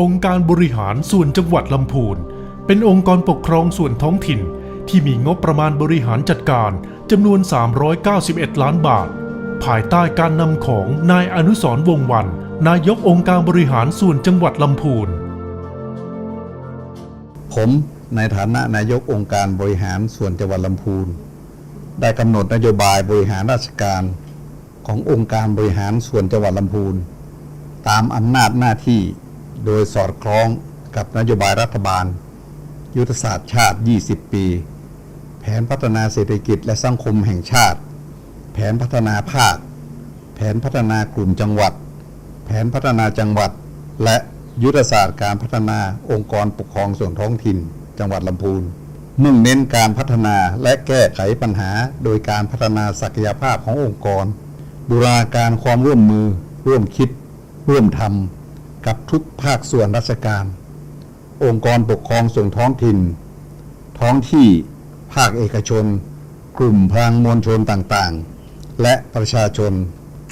องค์การบริหารส่วนจังหวัดลำพูน เป็นองค์กรปกครองส่วนท้องถิ่น ที่มีงบประมาณบริหารจัดการจำนวน 391 ล้านบาท ภายใต้การนำของนายอนุสรวงศ์วัน นายกองค์การบริหารส่วนจังหวัดลำพูน ผมในฐานะนายกองค์การบริหารส่วนจังหวัดลำพูน ได้กำหนดนโยบายบริหารราชการขององค์การบริหารส่วนจังหวัดลำพูน ตามอำนาจหน้าที่ โดยสอดคล้องกับนโยบายรัฐบาล ยุทธศาสตร์ชาติ 20 ปี แผนพัฒนาเศรษฐกิจและสังคมแห่งชาติ แผนพัฒนาภาค แผนพัฒนากลุ่มจังหวัด แผนพัฒนาจังหวัด และยุทธศาสตร์การพัฒนาองค์กรปกครองส่วนท้องถิ่น จังหวัดลำพูนมุ่งเน้นการพัฒนาและแก้ไขปัญหา โดยการพัฒนาศักยภาพขององค์กร บูรณาการความร่วมมือ ร่วมคิด ร่วมทำ กับทุกภาคส่วนราชการ องค์กรปกครองส่วนท้องถิ่น ท้องที่ภาคเอกชน กลุ่มพลังมวลชนต่างๆ และประชาชน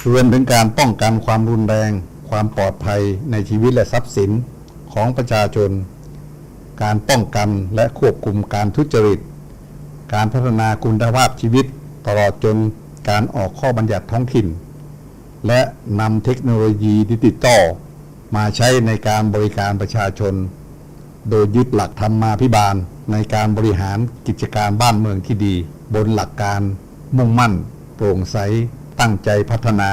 รวมถึงการป้องกันความรุนแรง ความปลอดภัยในชีวิตและทรัพย์สินของประชาชน การป้องกันและควบคุมการทุจริต การพัฒนาคุณภาพชีวิตตลอดจนการออกข้อบัญญัติท้องถิ่น และนำเทคโนโลยีดิจิตอล มาใช้ในการบริการประชาชน โดยยึดหลักธรรมาภิบาล ในการบริหารกิจการบ้านเมืองที่ดี บนหลักการมุ่งมั่น โปร่งใส ตั้งใจพัฒนา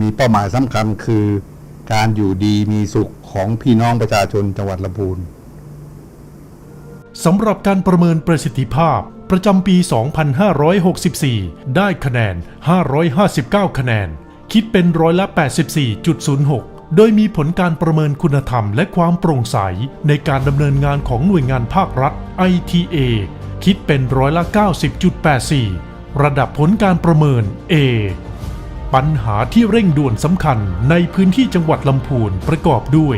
มีเป้าหมายสำคัญคือ การอยู่ดีมีสุขของพี่น้องประชาชนจังหวัดลำพูนสำหรับการประเมินประสิทธิภาพประจำปี 2564 ได้คะแนน 559 คะแนน คิดเป็นร้อยละ 84.06 โดยมีผลการประเมินคุณธรรมและความโปร่งใส ในการดำเนินงานของหน่วยงานภาครัฐ ITA คิดเป็นร้อยละ 90.84 ระดับผลการประเมิน A ปัญหาที่เร่งด่วนสำคัญในพื้นที่จังหวัดลำพูนประกอบด้วย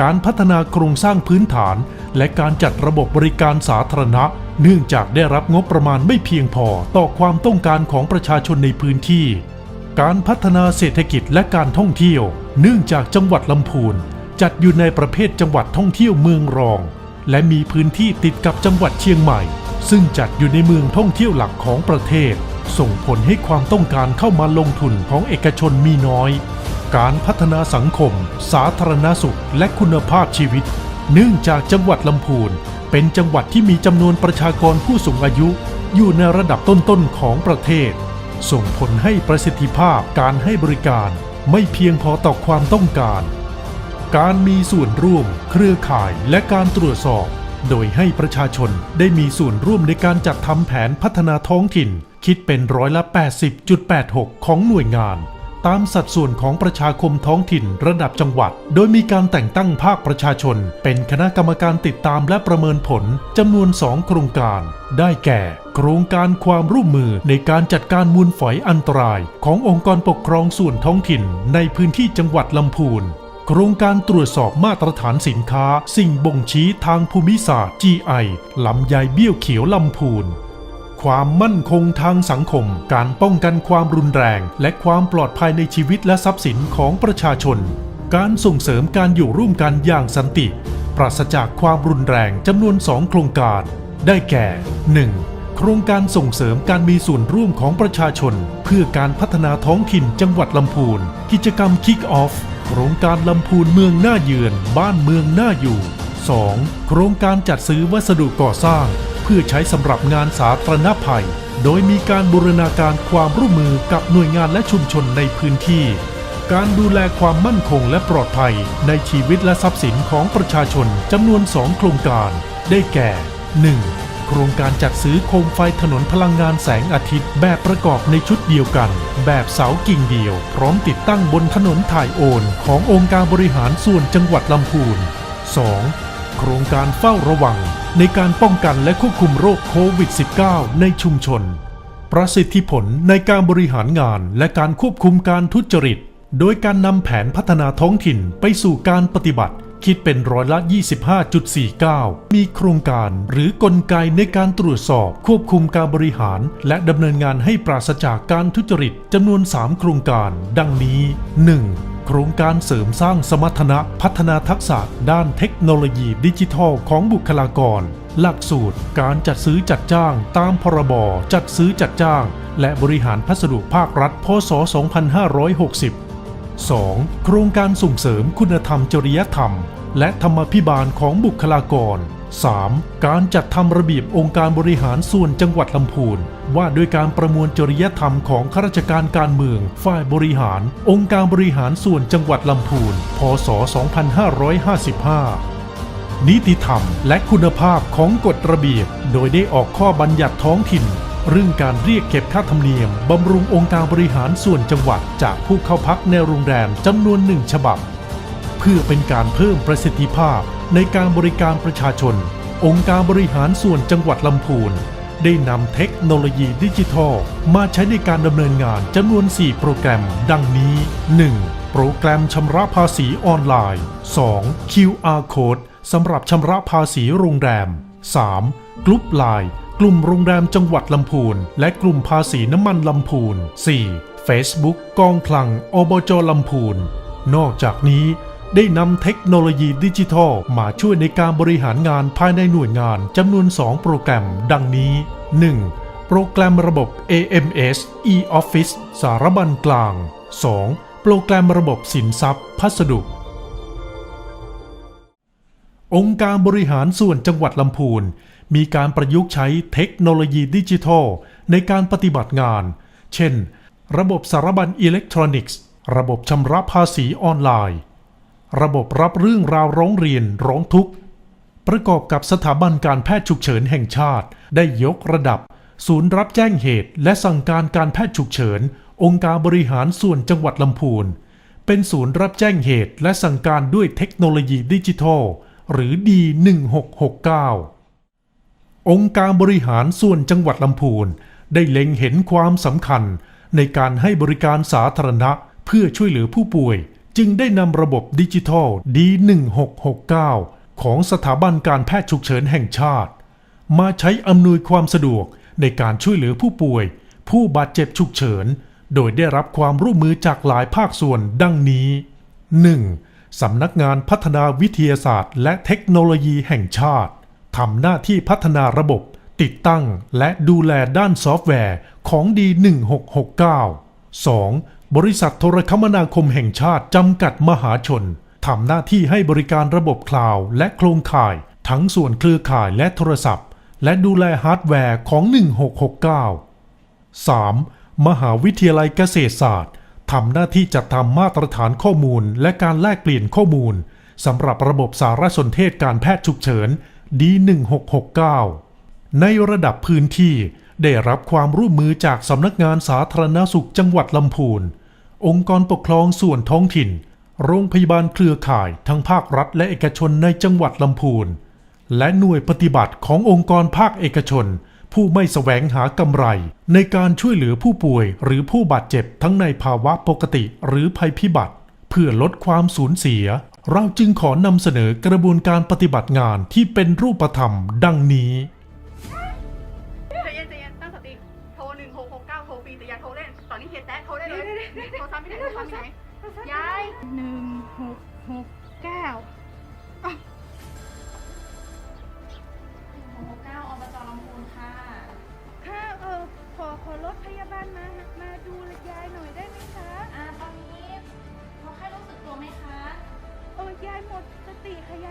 การพัฒนาโครงสร้างพื้นฐาน และการจัดระบบบริการสาธารณะ เนื่องจากได้รับงบประมาณไม่เพียงพอต่อความต้องการของประชาชนในพื้นที่ การพัฒนาเศรษฐกิจและการท่องเที่ยว เนื่องจากจังหวัดลำพูนจัดอยู่ในประเภทจังหวัดท่องเที่ยวเมืองรอง และมีพื้นที่ติดกับจังหวัดเชียงใหม่ ซึ่งจัดอยู่ในเมืองท่องเที่ยวหลักของประเทศ ส่งผลให้ความต้องการเข้ามาลงทุนของเอกชนมีน้อย การพัฒนาสังคม สาธารณสุข และคุณภาพชีวิต เนื่องจากจังหวัดลำพูนเป็นจังหวัดที่มีจำนวนประชากรผู้สูงอายุ อยู่ในระดับต้นๆของประเทศ ส่งผลให้ประสิทธิภาพการให้บริการไม่เพียงพอต่อความต้องการ การมีส่วนร่วม เครือข่ายและการตรวจสอบ โดยให้ประชาชนได้มีส่วนร่วมในการจัดทำแผนพัฒนาท้องถิ่น คิดเป็นร้อยละ 80.86 ของหน่วยงาน ตามสัดส่วนของประชาคมท้องถิ่นระดับจังหวัด โดยมีการแต่งตั้งภาคประชาชน เป็นคณะกรรมการติดตามและประเมินผลจำนวน 2 โครงการ ได้แก่ โครงการความร่วมมือในการจัดการมูลฝอยอันตราย ขององค์กรปกครองส่วนท้องถิ่น ในพื้นที่จังหวัดลำพูนโครงการตรวจสอบมาตรฐานสินค้า สิ่งบ่งชี้ทางภูมิศาสตร์ GI ลำไยเบี้ยวเขียวลำพูน ความมั่นคงทางสังคม การป้องกันความรุนแรง และความปลอดภัยในชีวิตและทรัพย์สินของประชาชน การส่งเสริมการอยู่ร่วมกันอย่างสันติ ปราศจากความรุนแรงจำนวน2โครงการ ได้แก่ 1. โครงการส่งเสริมการมีส่วนร่วมของประชาชน เพื่อการพัฒนาท้องถิ่นจังหวัดลำพูน กิจกรรม Kick Off โครงการลำพูนเมืองน่าเยือน บ้านเมืองน่าอยู่ 2. โครงการจัดซื้อวัสดุก่อสร้าง เพื่อใช้สำหรับงานสาธารณภัย โดยมีการบูรณาการความร่วมมือกับหน่วยงานและชุมชนในพื้นที่ การดูแลความมั่นคงและปลอดภัยในชีวิตและทรัพย์สินของประชาชนจำนวน 2 โครงการ ได้แก่ 1. โครงการจัดซื้อโคมไฟถนนพลังงานแสงอาทิตย์ แบบประกอบในชุดเดียวกัน แบบเสากิ่งเดียว พร้อมติดตั้งบนถนนถ่ายโอน ขององค์การบริหารส่วนจังหวัดลำพูน 2. โครงการเฝ้าระวัง ในการป้องกันและควบคุมโรคโควิด -19 ในชุมชน ประสิทธิผลในการบริหารงานและการควบคุมการทุจริต โดยการนำแผนพัฒนาท้องถิ่นไปสู่การปฏิบัติ คิดเป็นร้อยละ 25.49 มีโครงการหรือกลไกในการตรวจสอบควบคุมการบริหาร และดำเนินงานให้ปราศจากการทุจริตจำนวน 3 โครงการ ดังนี้ 1. โครงการเสริมสร้างสมรรถนะพัฒนาทักษะด้านเทคโนโลยีดิจิทัลของบุคลากร หลักสูตร การจัดซื้อจัดจ้าง ตามพรบจัดซื้อจัดจ้าง และบริหารพัสดุภาครัฐ พศ 2560 2. โครงการส่งเสริมคุณธรรมจริยธรรม และธรรมพิบาลของบุคลากร 3. การจัดทำระเบียบองค์การบริหารส่วนจังหวัดลำพูน ว่าด้วยการประมวลจริยธรรมของข้าราชการการเมือง ฝ่ายบริหาร องค์การบริหารส่วนจังหวัดลำพูน พศ 2555นิติธรรมและคุณภาพของกฎระเบียบ โดยได้ออกข้อบัญญัติท้องถิ่น เรื่องการเรียกเก็บค่าธรรมเนียมบำรุงองค์การบริหารส่วนจังหวัดจากผู้เข้าพักในโรงแรมจำนวนหนึ่งฉบับ เพื่อเป็นการเพิ่มประสิทธิภาพในการบริการประชาชน องค์การบริหารส่วนจังหวัดลำพูนได้นำเทคโนโลยีดิจิทัล มาใช้ในการดำเนินงานจำนวน 4 โปรแกรม ดังนี้ 1. โปรแกรมชำระภาษีออนไลน์ 2. QR Code สำหรับชำระภาษีโรงแรม 3. กลุ่มไลน์ กลุ่มโรงแรมจังหวัดลำพูน และกลุ่มภาษีน้ำมันลำพูน 4. Facebook กองคลังอบจลำพูน นอกจากนี้ได้นำเทคโนโลยีดิจิทัล มาช่วยในการบริหารงานภายในหน่วยงานจำนวน 2 โปรแกรม ดังนี้ 1. โปรแกรมระบบ AMS e-Office สารบัญกลาง 2. โปรแกรมระบบสินทรัพย์ พัสดุ องค์การบริหารส่วนจังหวัดลำพูน มีการประยุกต์ใช้เทคโนโลยีดิจิทัล ในการปฏิบัติงาน เช่น ระบบสารบัญอิเล็กทรอนิกส์ ระบบชำระภาษีออนไลน์ ระบบรับเรื่องราวร้องเรียนร้องทุกข์ ประกอบกับสถาบันการแพทย์ฉุกเฉินแห่งชาติ ได้ยกระดับ ศูนย์รับแจ้งเหตุ และสั่งการการแพทย์ฉุกเฉิน องค์การบริหารส่วนจังหวัดลำพูน เป็นศูนย์รับแจ้งเหตุและสั่งการด้วยเทคโนโลยีดิจิทัล หรือ D1669 องค์การบริหารส่วนจังหวัดลำพูนได้เล็งเห็นความสำคัญในการให้บริการสาธารณะเพื่อช่วยเหลือผู้ป่วย จึงได้นำระบบดิจิทัล D1669 ของสถาบันการแพทย์ฉุกเฉินแห่งชาติ มาใช้อำนวยความสะดวกในการช่วยเหลือผู้ป่วย ผู้บาดเจ็บฉุกเฉิน โดยได้รับความร่วมมือจากหลายภาคส่วนดังนี้ 1. สำนักงานพัฒนาวิทยาศาสตร์ และเทคโนโลยีแห่งชาติทำหน้าที่พัฒนาระบบ ติดตั้งและดูแลด้านซอฟต์แวร์ของ D1669 2. บริษัทโทรคมนาคมแห่งชาติจำกัดมหาชนทำหน้าที่ให้บริการระบบคลาวด์และโครงข่าย ทั้งส่วนเครือข่ายและโทรศัพท์ และดูแลฮาร์ดแวร์ของ 1669 3. มหาวิทยาลัยเกษตรศาสตร์ ทำหน้าที่จัดทำมาตรฐานข้อมูล และการแลกเปลี่ยนข้อมูลสำหรับระบบสารสนเทศการแพทย์ฉุกเฉิน D1669 ในระดับพื้นที่ได้รับความร่วมมือจากสำนักงานสาธารณสุขจังหวัดลำพูน องค์กรปกครองส่วนท้องถิ่น โรงพยาบาลเครือข่ายทั้งภาครัฐและเอกชนในจังหวัดลำพูน และหน่วยปฏิบัติขององค์กรภาคเอกชน ผู้ไม่แสวงหากำไร ในการช่วยเหลือผู้ป่วยหรือผู้บาดเจ็บทั้งในภาวะปกติหรือภัยพิบัติ เพื่อลดความสูญเสีย เราจึงขอนำเสนอกระบวนการปฏิบัติงานที่เป็นรูปธรรมดังนี้ย็นใจเย็นตั้งสติโทรหนึ่งหกหก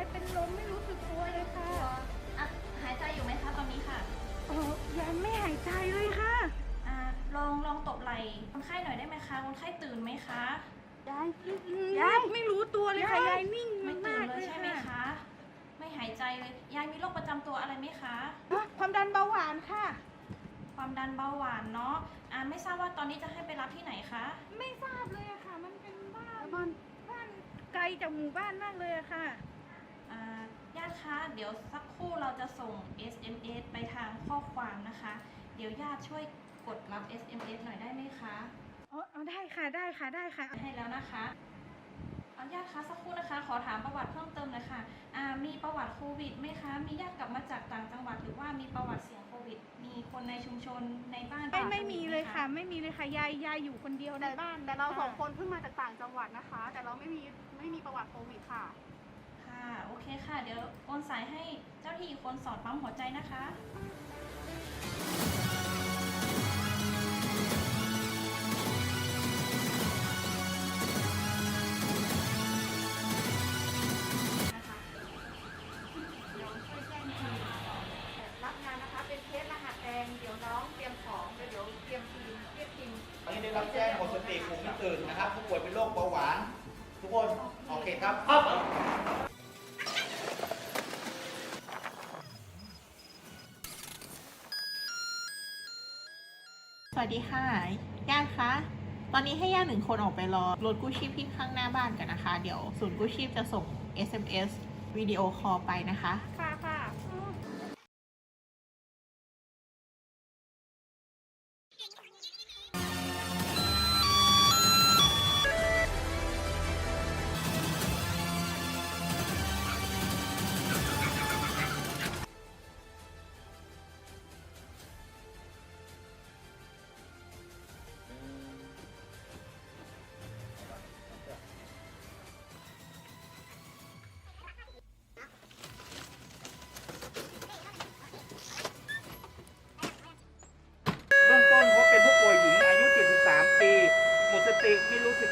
ายเป็นลมไม่รู้สึกตัวเลยค่ะอะหายใจอยู่ไหมคะตอนนี้ค่ะเออยายไม่หายใจเลยค่ะอ่าลองลองตบไหล่คนไข้หน่อยได้ไหมคะคนไข้ตื่นไหมคะ ยายยายไม่รู้ตัวเลยค่ะยายนิ่งไม่ตื่มานกเลเลยยใช่ไหมค่ะคะ ไม่หายใจเลยยายมีโรคประจำตัวอะไรไหมคะอะความดันเบาหวานค่ะ ความดันเบาหวานเนาะอ่าไม่ทราบว่าตอนนี้จะให้ไปรับที่ไหนคะไม่ทราบเลยอะค่ะ มันเป็นบ้านบ้านบ้านไกลจากหมู่บ้านมากเลยอะค่ะอ่า ญาติคะเดี๋ยวสักครู่เราจะส่ง SMS ไปทางข้อความนะคะ เดี๋ยวญาติช่วยกดรับ SMS หน่อยได้ไหมคะอ๋อเอาได้ค่ะได้ค่ะได้ค่ะ ให้แล้วนะคะเอาญาติคะสักครู่นะคะ ขอถามประวัติเพิ่มเติมหน่อยค่ะอ่ามีประวัติโควิดไหมคะ มีญาติกลับมาจากต่างจังหวัดหรือว่ามีประวัติเสี่ยงโควิด มีคนในชุมชนในบ้านไม่ไม่มีเลยไหค่ะ ไม่มีเลยค่ะยายยายอยู่คนเดียวในแต่บ้าน แต่เราสองะคนเพิ่งมาจากต่างจังหวัดนะคะ แต่เราไม่มีไม่มีประวัติโควิดค่ะ ค่ะ โอเคค่ะ เดี๋ยวโอนสายให้เจ้าที่อีกคนสอดปั๊มหัวใจนะคะเดี๋ยวช่วยแจ้งทีมรับงานนะคะ เป็นเคสรหัสแดงเดี๋ยวน้องเตรียมของเดี๋ยวเดี๋ยวเตรียมทีมเรียกทีมตอนนี้ได้รับแจ้งหมดสติกลุ่มที่ตื่นนะครับผู้ป่วยเป็นโรคเบาหวาน ทุกคน โอเคครับครับ สวัสดีค่ะย่าคะ ตอนนี้ให้ย่าหนึ่งคนออกไปรอรถกู้ชีพที่ข้างหน้าบ้านกันนะคะ เดี๋ยวศูนย์กู้ชีพจะส่ง SMS วิดีโอคอลไปนะคะ ค่ะค่ะ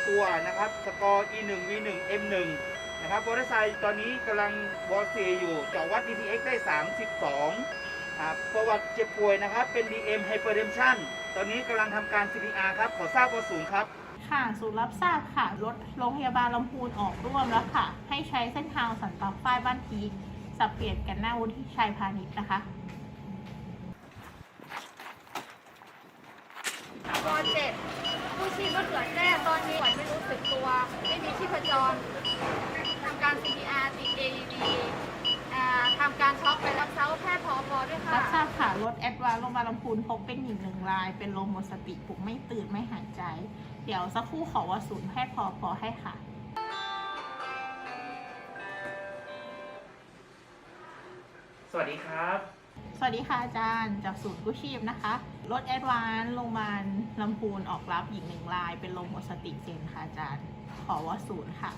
ตัวนะครับสกอร์ E1 V1 M1 นะครับบออร์ไซค์ตอนนี้กำลังวอร์ซีอยู่เจาะวัด DTX ได้ 32ประวัติเจ็บป่วยนะครับ เป็น DM Hypertension ตอนนี้กำลังทำการ CPR ครับ ขอทราบวอสูงครับ ค่ะสูนรับทราบค่ะ รถโรงพยาบาลลำพูนออกร่วมแล้วค่ะ ให้ใช้เส้นทางสันปักฝ้ายบ้านทีสับเปลี่ยนกันหน้าวุฒิชัยพาณิชย์นะคะบอเจ็ .7 กู้ชีพก็เขือแจ้ตอนนี้ป่วไม่รู้สึกตัว ไม่มีชีพจรทำการ CPR ติด AED ทำการช็อปไปรับเช้าแพทย์พอพอด้วยค่ะ รับทราบค่ะรถแอดวานซ์โรงพยาบาลลำพูนพบเป็นหญิงหนึ่งราย เป็นลมหมดสติปลุกไม่ตื่นไม่หายใจ เดี๋ยวสักครู่ขอว่าศูนย์แพทย์พอพอให้ค่ะ สวัสดีครับ สวัสดีค่ะอาจารย์จากศูนย์กู้ชีพนะคะ รถแอดวานโรงพยาบาลลำพูนออกรับหญิงหนึ่งราย เป็นลมหมดสติเซนค่ะอาจารย์ ขอว่าศูนย์ค่ะ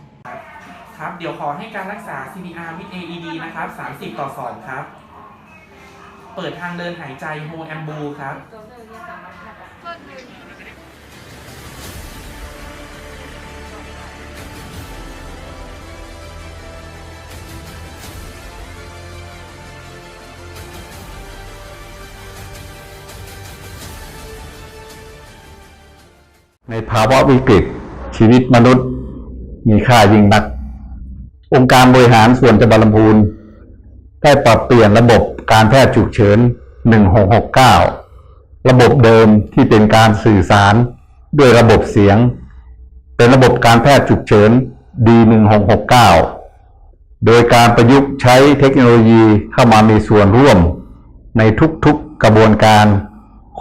ครับ เดี๋ยวขอให้การรักษา CPR with AED นะครับ 30 ต่อ 2 ครับ เปิดทางเดินหายใจโฮแอมบูครับส่วนหนึ่ง ในภาวะวิกฤต ชีวิตมนุษย์ มีค่ายิ่งนัก องค์การบริหารส่วนจังหวัดลำพูนได้ปรับเปลี่ยนระบบการแพทย์ฉุกเฉิน 1669 ระบบเดิมที่เป็นการสื่อสารด้วยระบบเสียง เป็นระบบการแพทย์ฉุกเฉิน D1669 โดยการประยุกต์ใช้เทคโนโลยีเข้ามามีส่วนร่วมในทุกๆกระบวนการ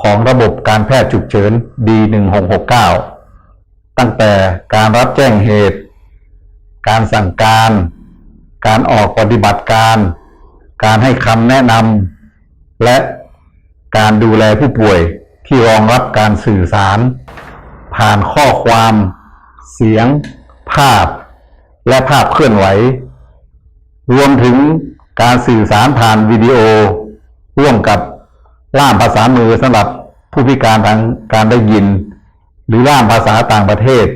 ของระบบการแพทย์ฉุกเฉิน D1669 ตั้งแต่การรับแจ้งเหตุ การสั่งการ การออกปฏิบัติการ การให้คำแนะนำและการดูแลผู้ป่วยที่รองรับการสื่อสาร ผ่านข้อความ เสียง ภาพ และภาพเคลื่อนไหว รวมถึงการสื่อสารผ่านวิดีโอ ร่วมกับ ล่ามภาษามือสำหรับผู้พิการทางการได้ยิน หรือล่ามภาษาต่างประเทศ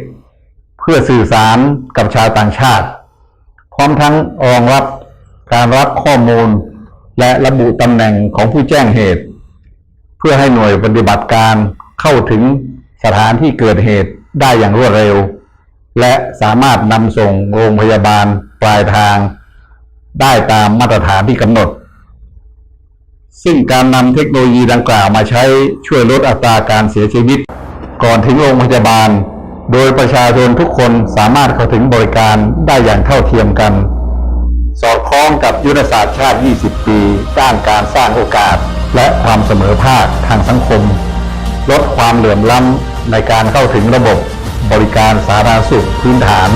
เพื่อสื่อสารกับชาวต่างชาติ พร้อมทั้งรองรับการรับข้อมูล และระบุตำแหน่งของผู้แจ้งเหตุ เพื่อให้หน่วยปฏิบัติการเข้าถึงสถานที่เกิดเหตุได้อย่างรวดเร็ว และสามารถนำส่งโรงพยาบาลปลายทาง ได้ตามมาตรฐานที่กำหนด ซึ่งการนำเทคโนโลยีดังกล่าวมาใช้ช่วยลดอัตราการเสียชีวิต ก่อนถึงโรงพยาบาล โดยประชาชนทุกคนสามารถเข้าถึงบริการได้อย่างเท่าเทียมกัน สอดคล้องกับยุทธศาสตร์ชาติ 20 ปีด้านการสร้างโอกาส และความเสมอภาคทางสังคม ลดความเหลื่อมล้ำในการเข้าถึงระบบบริการสาธารณสุขพื้นฐาน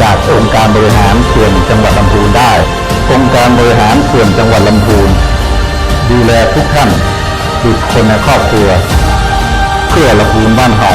จากองค์การบริหารส่วนจังหวัดลำพูนได้ องค์การบริหารส่วนจังหวัดลำพูน ดูแลทุกท่านทุกคนในครอบครัว เพื่อละพูนบ้านเฮา